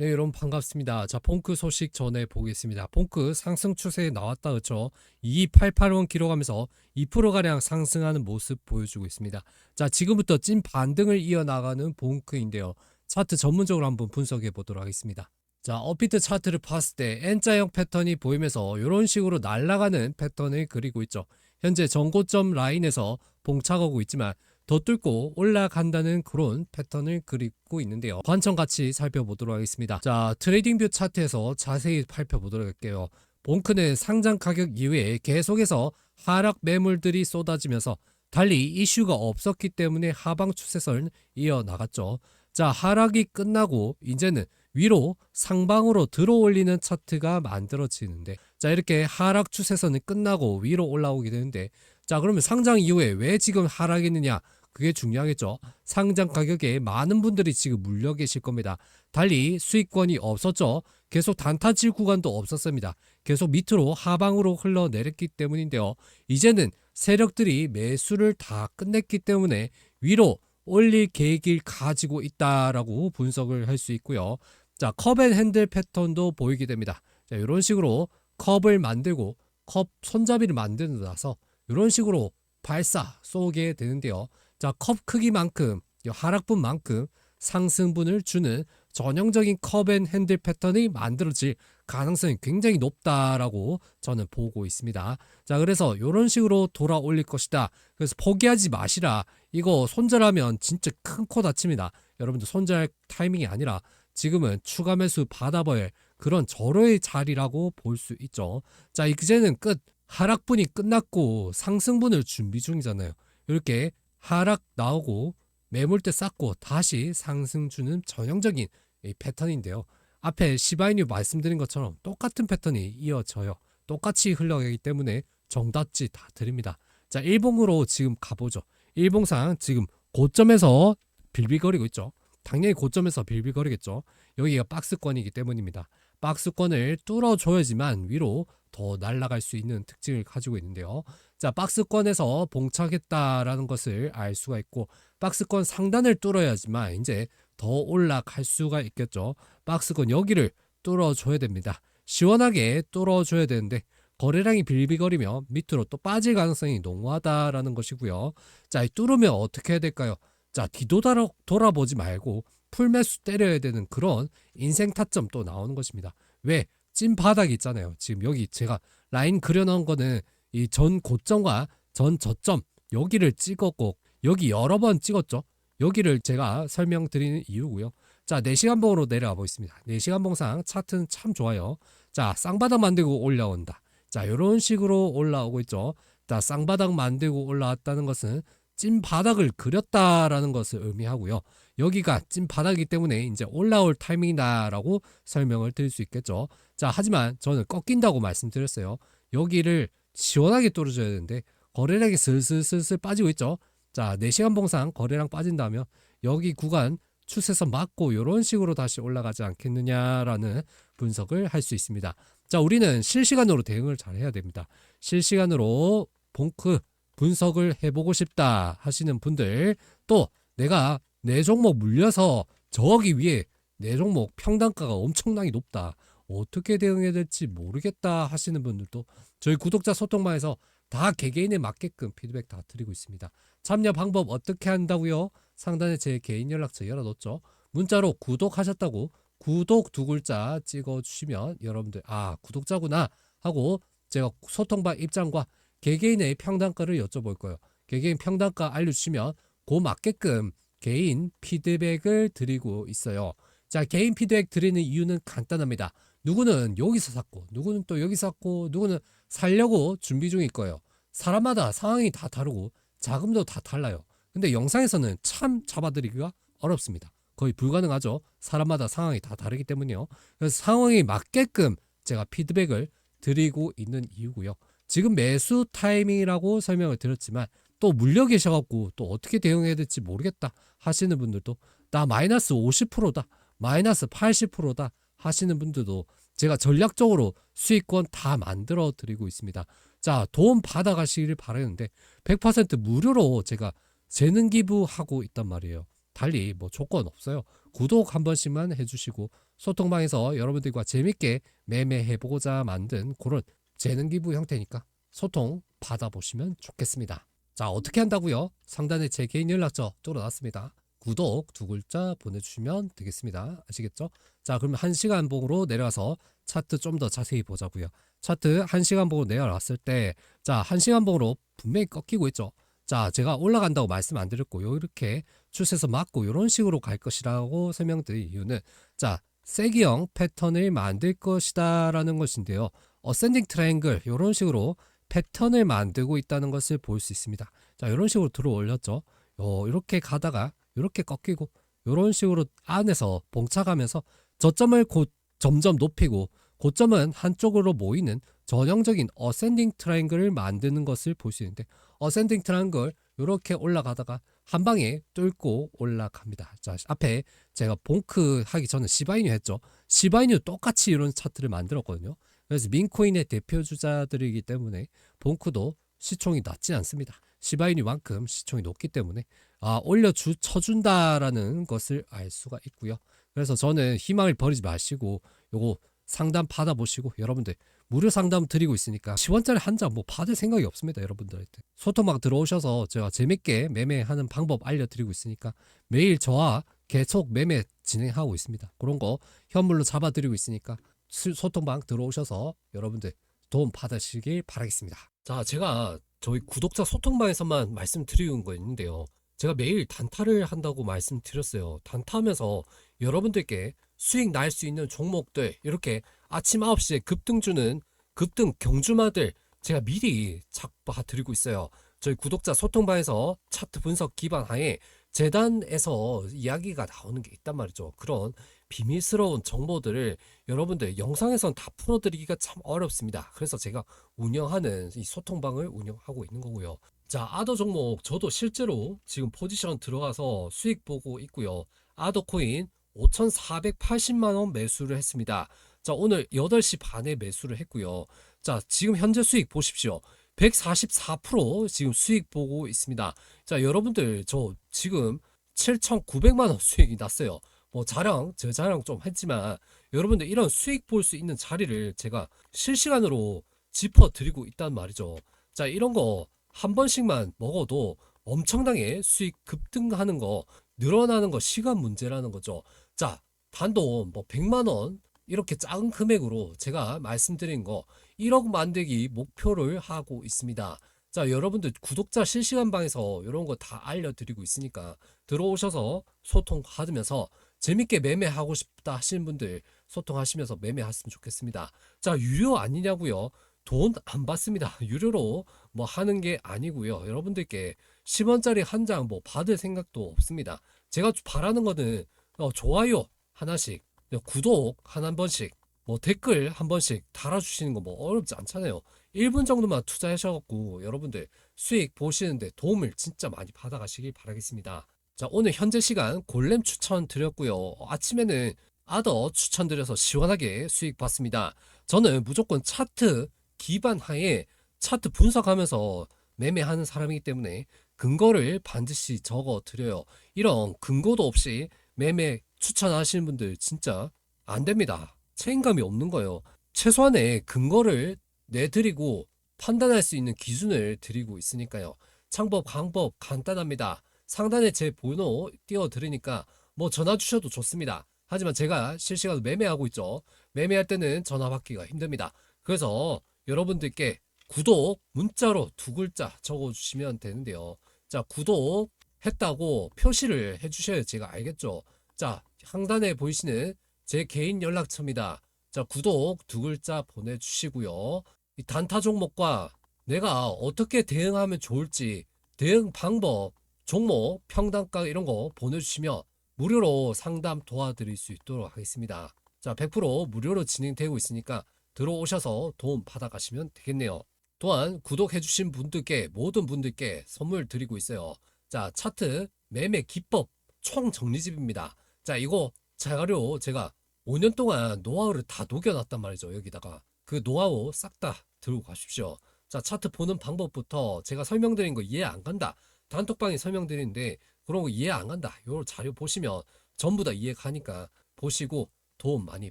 네, 여러분 반갑습니다. 자, 폰크 소식 전해 보겠습니다. 폰크 상승 추세에 나왔다 그렇죠. 2881원 기록하면서 2%가량 상승하는 모습 보여주고 있습니다. 자, 지금부터 찐 반등을 이어나가는 폰크인데요. 차트 전문적으로 한번 분석해 보도록 하겠습니다. 자, 업비트 차트를 봤을 때 N자형 패턴이 보이면서 이런 식으로 날아가는 패턴을 그리고 있죠. 현재 전고점 라인에서 봉착하고 있지만 더 뚫고 올라간다는 그런 패턴을 그리고 있는데요. 관점 같이 살펴보도록 하겠습니다. 자, 트레이딩뷰 차트에서 자세히 살펴보도록 할게요. 봉크는 상장 가격 이후에 계속해서 하락 매물들이 쏟아지면서 달리 이슈가 없었기 때문에 하방 추세선 이어나갔죠. 자, 하락이 끝나고 이제는 위로 상방으로 들어 올리는 차트가 만들어지는데 자, 이렇게 하락 추세선이 끝나고 위로 올라오게 되는데 자, 그러면 상장 이후에 왜 지금 하락했느냐? 그게 중요하겠죠. 상장 가격에 많은 분들이 지금 물려 계실 겁니다. 달리 수익권이 없었죠. 계속 단타질 구간도 없었습니다. 계속 밑으로 하방으로 흘러내렸기 때문인데요. 이제는 세력들이 매수를 다 끝냈기 때문에 위로 올릴 계획을 가지고 있다라고 분석을 할 수 있고요. 자, 컵앤 핸들 패턴도 보이게 됩니다. 자, 이런 식으로 컵을 만들고 컵 손잡이를 만들고 나서 이런 식으로 발사 쏘게 되는데요. 자, 컵 크기만큼 이 하락분만큼 상승분을 주는 전형적인 컵앤 핸들 패턴이 만들어질 가능성이 굉장히 높다라고 저는 보고 있습니다. 자, 그래서 이런 식으로 돌아 올릴 것이다. 그래서 포기하지 마시라. 이거 손절하면 진짜 큰 코 다칩니다. 여러분들 손절 타이밍이 아니라 지금은 추가 매수 받아봐야 그런 절호의 자리라고 볼 수 있죠. 자, 이제는 끝. 하락분이 끝났고 상승분을 준비 중이잖아요. 이렇게 하락 나오고 매물대 쌓고 다시 상승 주는 전형적인 이 패턴인데요. 앞에 시바이뉴 말씀드린 것처럼 똑같은 패턴이 이어져요. 똑같이 흘러가기 때문에 정답지 다 드립니다. 자, 일봉으로 지금 가보죠. 일봉상 지금 고점에서 빌빌거리고 있죠. 당연히 고점에서 빌빌거리겠죠. 여기가 박스권이기 때문입니다. 박스권을 뚫어줘야지만 위로 더 날아갈 수 있는 특징을 가지고 있는데요. 자, 박스권에서 봉착했다라는 것을 알 수가 있고 박스권 상단을 뚫어야지만 이제 더 올라갈 수가 있겠죠. 박스권 여기를 뚫어줘야 됩니다. 시원하게 뚫어줘야 되는데 거래량이 빌비거리며 밑으로 또 빠질 가능성이 농후하다라는 것이고요. 자, 이 뚫으면 어떻게 해야 될까요? 자, 뒤돌아 돌아보지 말고 풀매수 때려야 되는 그런 인생 타점 또 나오는 것입니다. 왜? 찐 바닥이 있잖아요. 지금 여기 제가 라인 그려놓은 거는 이 전 고점과 전 저점 여기를 찍었고 여기 여러 번 찍었죠. 여기를 제가 설명드리는 이유고요. 자, 4시간 봉으로 내려가 보겠습니다. 4시간 봉상 차트는 참 좋아요. 자, 쌍바닥 만들고 올라온다. 자, 이런 식으로 올라오고 있죠. 자, 쌍바닥 만들고 올라왔다는 것은 찐 바닥을 그렸다라는 것을 의미하고요. 여기가 찐 바닥이기 때문에 이제 올라올 타이밍이다라고 설명을 드릴 수 있겠죠. 자, 하지만 저는 꺾인다고 말씀드렸어요. 여기를 시원하게 뚫어줘야 되는데 거래량이 슬슬슬슬 빠지고 있죠. 자, 4시간 봉상 거래량 빠진다면 여기 구간 추세선 맞고 이런 식으로 다시 올라가지 않겠느냐라는 분석을 할 수 있습니다. 자, 우리는 실시간으로 대응을 잘 해야 됩니다. 실시간으로 봉크 분석을 해보고 싶다 하시는 분들 또 내가 내 종목 물려서 저기 위에 내 종목 평단가가 엄청나게 높다. 어떻게 대응해야 될지 모르겠다 하시는 분들도 저희 구독자 소통방에서 다 개개인에 맞게끔 피드백 다 드리고 있습니다. 참여 방법 어떻게 한다고요? 상단에 제 개인 연락처 열어놓죠. 문자로 구독하셨다고 구독 두 글자 찍어주시면 여러분들 아 구독자구나 하고 제가 소통방 입장과 개개인의 평단가를 여쭤볼 거예요. 개개인 평단가 알려주시면 그 맞게끔 개인 피드백을 드리고 있어요. 자 개인 피드백 드리는 이유는 간단합니다. 누구는 여기서 샀고 누구는 또 여기서 샀고 누구는 살려고 준비 중일 거예요. 사람마다 상황이 다 다르고 자금도 다 달라요. 근데 영상에서는 참 잡아드리기가 어렵습니다. 거의 불가능하죠. 사람마다 상황이 다 다르기 때문이요. 그래서 상황에 맞게끔 제가 피드백을 드리고 있는 이유고요. 지금 매수 타이밍이라고 설명을 드렸지만 또 물려 계셔갖고 또 어떻게 대응해야 될지 모르겠다 하시는 분들도 나 마이너스 50%다 마이너스 80%다 하시는 분들도 제가 전략적으로 수익권 다 만들어 드리고 있습니다. 자, 도움 받아 가시기를 바라는데 100% 무료로 제가 재능 기부하고 있단 말이에요. 달리 뭐 조건 없어요. 구독 한 번씩만 해주시고 소통방에서 여러분들과 재밌게 매매해보고자 만든 그런 재능 기부 형태니까 소통 받아보시면 좋겠습니다. 자 어떻게 한다고요? 상단에 제 개인 연락처 뚫어놨습니다. 구독 두 글자 보내주시면 되겠습니다. 아시겠죠? 자 그러면 한 시간 봉으로 내려와서 차트 좀 더 자세히 보자고요. 차트 한 시간 봉으로 내려왔을 때 자한 시간 봉으로 분명히 꺾이고 있죠. 자 제가 올라간다고 말씀 안 드렸고요. 이렇게 추세에서 맞고 이런 식으로 갈 것이라고 설명드린 이유는 자 세기형 패턴을 만들 것이다 라는 것인데요. 어센딩 트라이앵글 이런 식으로 패턴을 만들고 있다는 것을 볼 수 있습니다. 자 이런 식으로 들어 올렸죠. 어, 이렇게 가다가 이렇게 꺾이고 이런 식으로 안에서 봉착하면서 저점을 곧 점점 높이고 고점은 한쪽으로 모이는 전형적인 어센딩 트라이앵글을 만드는 것을 볼 수 있는데 어센딩 트라이앵글 이렇게 올라가다가 한 방에 뚫고 올라갑니다. 자 앞에 제가 봉크 하기 전에 시바이뉴 했죠. 시바이뉴 똑같이 이런 차트를 만들었거든요. 그래서 민코인의 대표 주자들이기 때문에 봉크도 시총이 낮지 않습니다. 시바이뉴만큼 시총이 높기 때문에 아, 올려주 쳐준다라는 것을 알 수가 있고요. 그래서 저는 희망을 버리지 마시고 요거 상담 받아보시고 여러분들 무료 상담 드리고 있으니까 10원짜리 한장뭐 받을 생각이 없습니다 여러분들한테 소통방 들어오셔서 제가 재밌게 매매하는 방법 알려드리고 있으니까 매일 저와 계속 매매 진행하고 있습니다 그런 거 현물로 잡아드리고 있으니까 수- 소통방 들어오셔서 여러분들 도움 받으시길 바라겠습니다 자 제가 저희 구독자 소통방에서만 말씀드리는 거 있는데요 제가 매일 단타를 한다고 말씀드렸어요 단타하면서 여러분들께 수익 날 수 있는 종목들 이렇게 아침 9시에 급등 주는 급등 경주마들 제가 미리 잡아 드리고 있어요. 저희 구독자 소통방에서 차트 분석 기반 하에 재단에서 이야기가 나오는 게 있단 말이죠. 그런 비밀스러운 정보들을 여러분들 영상에선 다 풀어드리기가 참 어렵습니다. 그래서 제가 운영하는 이 소통방을 운영하고 있는 거고요. 자, 아더 종목 저도 실제로 지금 포지션 들어가서 수익 보고 있고요. 아더 코인 5,480만 원 매수를 했습니다. 자, 오늘 8시 반에 매수를 했고요. 자, 지금 현재 수익 보십시오. 144% 지금 수익 보고 있습니다. 자, 여러분들 저 지금 7,900만 원 수익이 났어요. 뭐 자랑, 제 자랑 좀 했지만 여러분들 이런 수익 볼 수 있는 자리를 제가 실시간으로 짚어 드리고 있단 말이죠. 자, 이런 거 한 번씩만 먹어도 엄청나게 수익 급등하는 거 늘어나는 거 시간 문제라는 거죠. 자, 단돈 뭐 100만 원 이렇게 작은 금액으로 제가 말씀드린 거 1억 만들기 목표를 하고 있습니다. 자, 여러분들 구독자 실시간 방에서 이런 거 다 알려드리고 있으니까 들어오셔서 소통 받으면서 재밌게 매매하고 싶다 하시는 분들 소통하시면서 매매하시면 좋겠습니다. 자, 유료 아니냐고요? 돈 안 받습니다. 유료로 뭐 하는 게 아니고요. 여러분들께 10원짜리 한 장 뭐 받을 생각도 없습니다. 제가 바라는 거는 어, 좋아요 하나씩, 구독 한 번씩, 뭐 댓글 한 번씩 달아주시는 거 뭐 어렵지 않잖아요. 1분 정도만 투자하셔갖고 여러분들 수익 보시는데 도움을 진짜 많이 받아가시길 바라겠습니다. 자, 오늘 현재 시간 골렘 추천 드렸고요. 아침에는 아더 추천 드려서 시원하게 수익 봤습니다. 저는 무조건 차트 기반 하에 차트 분석하면서 매매하는 사람이기 때문에 근거를 반드시 적어 드려요. 이런 근거도 없이 매매 추천하시는 분들 진짜 안 됩니다. 책임감이 없는 거예요. 최소한의 근거를 내드리고 판단할 수 있는 기준을 드리고 있으니까요. 창법, 방법 간단합니다. 상단에 제 번호 띄워드리니까 뭐 전화 주셔도 좋습니다. 하지만 제가 실시간으로 매매하고 있죠. 매매할 때는 전화 받기가 힘듭니다. 그래서 여러분들께 구독 문자로 두 글자 적어주시면 되는데요. 자, 구독 했다고 표시를 해주셔야 제가 알겠죠. 자, 상단에 보이시는 제 개인 연락처입니다. 자, 구독 두 글자 보내주시고요. 이 단타 종목과 내가 어떻게 대응하면 좋을지 대응 방법, 종목, 평단가 이런 거 보내주시면 무료로 상담 도와드릴 수 있도록 하겠습니다. 자, 100% 무료로 진행되고 있으니까 들어오셔서 도움 받아가시면 되겠네요. 또한 구독해주신 분들께 모든 분들께 선물 드리고 있어요. 자, 차트 매매 기법 총 정리집입니다. 자, 이거 자료 제가 5년 동안 노하우를 다 녹여놨단 말이죠. 여기다가 그 노하우 싹 다 들고 가십시오. 자, 차트 보는 방법부터 제가 설명드린 거 이해 안 간다. 단톡방에 설명드리는데 그런 거 이해 안 간다. 요 자료 보시면 전부 다 이해 가니까 보시고 도움 많이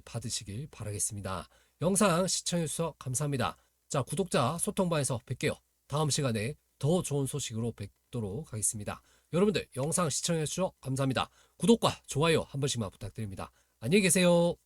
받으시길 바라겠습니다. 영상 시청해주셔서 감사합니다. 자, 구독자 소통방에서 뵐게요. 다음 시간에 더 좋은 소식으로 뵙도록 하겠습니다. 여러분들 영상 시청해주셔서 감사합니다. 구독과 좋아요 한 번씩만 부탁드립니다. 안녕히 계세요.